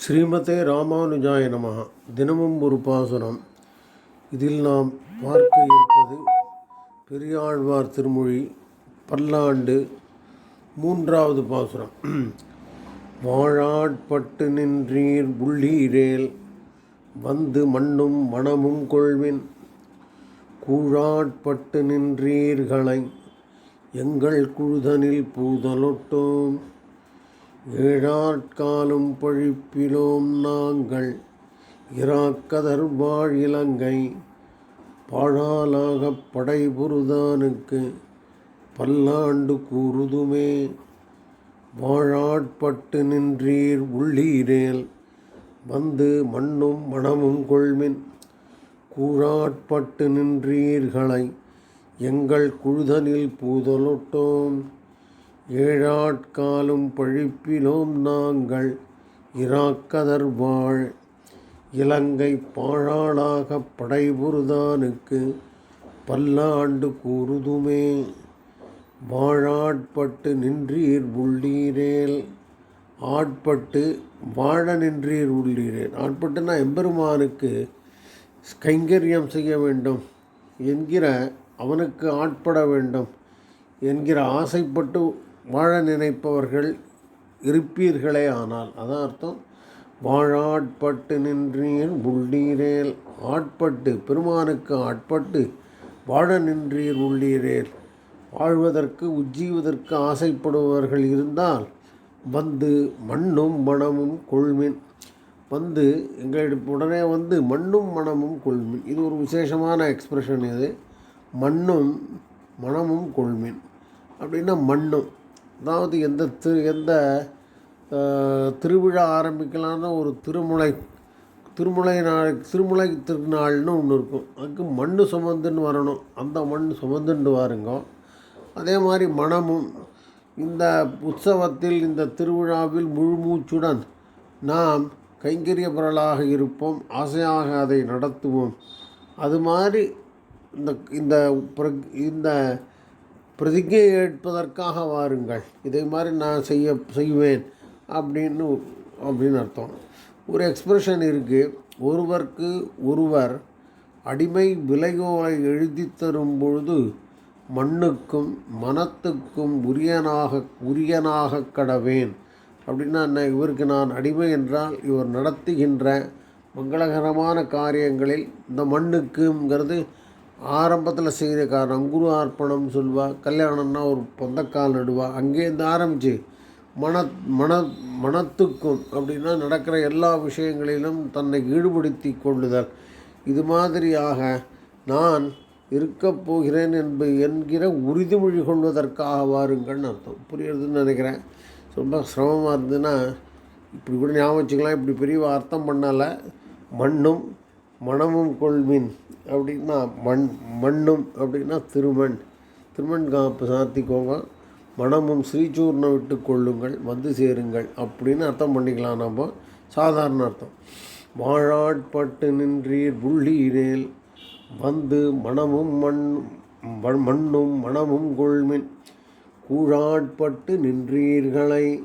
ஸ்ரீமதே ராமானுஜாய நமகா தினமும் ஒரு பாசுரம். இதில் நாம் பார்க்க இருப்பது பெரியாழ்வார் திருமொழி பல்லாண்டு மூன்றாவது பாசுரம். வாழாட்பட்டு நின்றீர் உள்ளீரேல் வந்து மண்ணும் மணமும் கொள்வின். கூழாட்பட்டு நின்றீர்களை எங்கள் குழுதனில் பூதலொட்டோம். ஏழாட்காலும் பழிப்பிலோம் நாங்கள். இராக்கதர் வாழ் இலங்கை பாழாலாகப் படைபுருதானுக்கு பல்லாண்டு கூறுதுமே. வாழாட்பட்டு நின்றீர் உள்ளீரேல் வந்து மண்ணும் மணமும் கொள்மின். கூழாட்பட்டு நின்றீர்களை எங்கள் குழுதனில் பூதலொட்டோம் ஏழாட்காலும் பழிப்பிலோம் நாங்கள் இராக்கதர் வாழ். இலங்கை பாழாளாகப் படைபுருதானுக்கு பல்லாண்டு கூறுதுமே. வாழாட்பட்டு நின்றீர் உள்ளீரேல். ஆட்பட்டு வாழ நின்றீர் உள்ளீரேல். ஆட்பட்டுனா எம்பெருமானுக்கு கைங்கரியம் செய்ய வேண்டும். என்கிற அவனுக்கு ஆட்பட வேண்டும். என்கிற ஆசைப்பட்டு வாழ நினைப்பவர்கள் இருப்பீர்களே ஆனால் அதான் அர்த்தம். வாழாட்பட்டு நின்றீர் உள்ளீரேல் ஆட்பட்டு பெருமானுக்கு ஆட்பட்டு வாழ நின்றீர் உள்ளீரேல். வாழ்வதற்கு உஜ்ஜீவதற்கு ஆசைப்படுபவர்கள் இருந்தால் வந்து மண்ணும் மணமும் கொள்மின். வந்து எங்களிடம் உடனே வந்து மண்ணும் மணமும் கொள்மின். இது ஒரு விசேஷமான எக்ஸ்ப்ரெஷன் இது. மண்ணும் மணமும் கொள்மின். அப்படின்னா மண்ணும். அதாவது எந்த திரு எந்த திருவிழா ஆரம்பிக்கலாம்னா ஒரு திருமுலை திருமுலை நாள் திருமுலை திருநாள்னு ஒன்று இருக்கும். அதுக்கு மண் சுமந்துன்னு வரணும். அந்த மண் சுமந்துண்டு வாருங்க. அதே மாதிரி மனமும் இந்த உற்சவத்தில் இந்த திருவிழாவில் முழுமூச்சுடன் நாம் கைங்கரிய பொருளாக இருப்போம். ஆசையாக அதை நடத்துவோம். அது மாதிரி இந்த இந்த பிர- இந்த பிரதிஜை ஏற்பதற்காக வாருங்கள். இதை மாதிரி நான் செய்ய செய்வேன் அப்படின்னு அப்படின்னு அர்த்தம். ஒரு எக்ஸ்பிரஷன் இருக்குது ஒருவருக்கு ஒருவர் அடிமை விலைகோலை எழுதி தரும் பொழுது மண்ணுக்கும் மனத்துக்கும் உரியனாக உரியனாக கடவேன். அப்படின்னா என்ன? இவருக்கு நான் அடிமை என்றால் இவர் நடத்துகின்ற மங்களகரமான காரியங்களில் இந்த மண்ணுக்குங்கிறது ஆரம்பத்தில் செய்கிற காரணம் குரு அர்ப்பணம் சொல்வா கல்யாணம்னா ஒரு பொந்தக்கால் நடுவா அங்கேருந்து ஆரம்பிச்சு மன மன மனத்துக்கும் அப்படின்னா நடக்கிற எல்லா விஷயங்களிலும் தன்னை ஈடுபடுத்தி கொள்ளுதல். இது மாதிரியாக நான் இருக்கப் போகிறேன் என்பது என்கிற உறுதிமொழி கொள்வதற்காக வாருங்கள்னு அர்த்தம். புரியுறதுன்னு நினைக்கிறேன். ரொம்ப சிரமமாக இருந்ததுன்னா இப்படி கூட ஞாபகம் வச்சுக்கலாம். இப்படி பெரிய அர்த்தம் பண்ணால. மண்ணும் மணமும் கொள்மின் அப்படின்னா மண் மண்ணும் அப்படின்னா திருமண். திருமண் காப்பு சாத்திக்கோங்க. மனமும் ஸ்ரீசூர்ணம் விட்டு கொள்ளுங்கள் வந்து சேருங்கள் அப்படின்னு அர்த்தம் பண்ணிக்கலாம் நம்ம சாதாரண அர்த்தம். வாழாட்பட்டு நின்றீர் புள்ளீரேல் வந்து மனமும் மண் மண்- மண்ணும் மனமும் கொள்மின். கூழாட்பட்டு நின்றீர்களை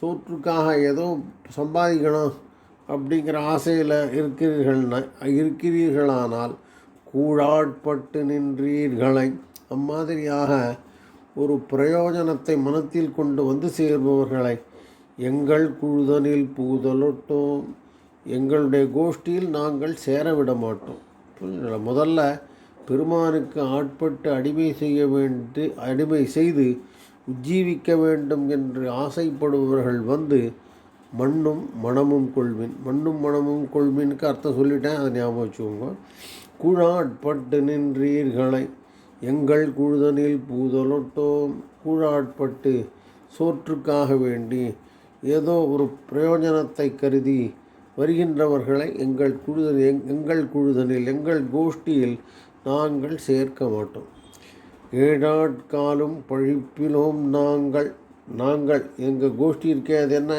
சோற்றுக்காக ஏதோ சம்பாதிக்கணும். அப்படிங்கிற ஆசையில் இருக்கிறீர்கள்னா இருக்கிறீர்களானால் கூழாட்பட்டு நின்றீர்களை அம்மாதிரியாக ஒரு பிரயோஜனத்தை மனத்தில் கொண்டு வந்து சேர்பவர்களை எங்கள் குழுதனில் பூதலொட்டோம் எங்களுடைய கோஷ்டியில் நாங்கள் சேர விட மாட்டோம் புரியுதுங்களா? முதல்ல பெருமானுக்கு ஆட்பட்டு அடிமை செய்ய வேண்டு அடிமை செய்து உஜ்ஜீவிக்க வேண்டும் என்று ஆசைப்படுபவர்கள் வந்து மண்ணும் மணமும் கொள்வின் மண்ணும் மணமும் கொள்வின்க்கு அர்த்தம் சொல்லிட்டேன் அதை ஞாபகம் வச்சுக்கோங்க. கூழாட்பட்டு நின்றீர்களை எங்கள் குழுதனில் பூதலொட்டோம். கூழாட்பட்டு சோற்றுக்காக வேண்டி ஏதோ ஒரு பிரயோஜனத்தை கருதி வருகின்றவர்களை எங்கள் குழுதல் எங் எங்கள் குழுதனில் எங்கள் கோஷ்டியில் நாங்கள் சேர்க்க மாட்டோம். ஏழாட்காலும் பழிப்பிலோம் நாங்கள் நாங்கள் எங்கள் கோஷ்டி இருக்கே அது என்ன?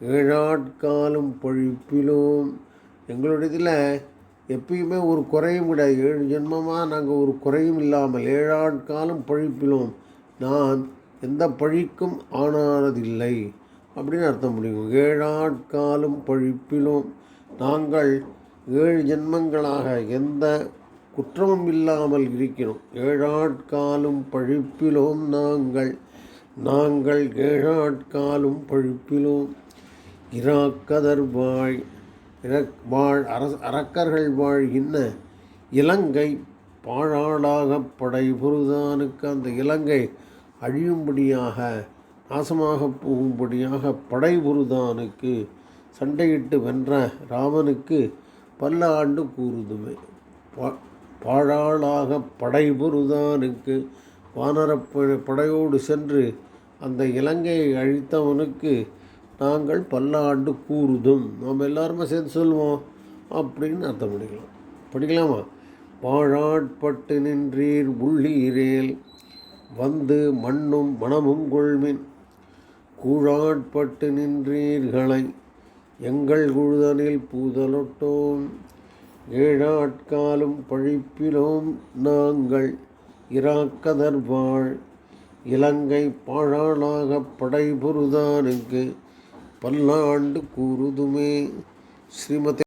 ஏழாட்காலும் பழிப்பிலும். எங்களுடைய இதில் எப்பயுமே ஒரு குறையும் கிடையாது ஏழு ஜென்மமாக நாங்கள் ஒரு குறையும் இல்லாமல் ஏழாட்காலம் பழிப்பிலும். நான் எந்த பழிக்கும் ஆனானதில்லை அப்படின்னு அர்த்தம் முடியும் ஏழாட்காலும் பழிப்பிலும் நாங்கள் ஏழு ஜென்மங்களாக எந்த குற்றமும் இல்லாமல் இருக்கிறோம். ஏழாட்காலும் பழிப்பிலும் நாங்கள் நாங்கள் ஏழாட்காலும் பழிப்பிலும் இராக்கதர் வாழ் இறக் வாழ் அரச அரக்கர்கள் வாழ்கின்ற இலங்கை பாழாளாக படைபுருதானுக்கு அந்த இலங்கை அழியும்படியாக நாசமாக போகும்படியாக படைபுருதானுக்கு சண்டையிட்டு வென்ற ராமனுக்கு பல்ல ஆண்டு கூறுதுமே பா- பாழாளாக படைபுருதானுக்கு வானரப்ப படையோடு சென்று அந்த இலங்கையை அழித்தவனுக்கு நாங்கள் பல்லாண்டு கூறுதும். நாம் எல்லாருமே சேர்ந்து சொல்லுவோம் அப்படின்னு அர்த்தம் பண்ணிக்கலாம். படிக்கலாமா? பாழாட்பட்டு நின்றீர் உள்ளீரேல். வந்து மண்ணும் மனமும் கொள்மின். கூழாட்பட்டு நின்றீர்களை எங்கள் குழுதனில் பூதலொட்டோம். ஏழாட்காலும் பழிப்பிலோம் நாங்கள். இராக்கதர் வாழ். இலங்கை பாழாளாக படைபுருதானுக்கு பல்லாண்டு கூறுதுமே. ஸ்ரீமதே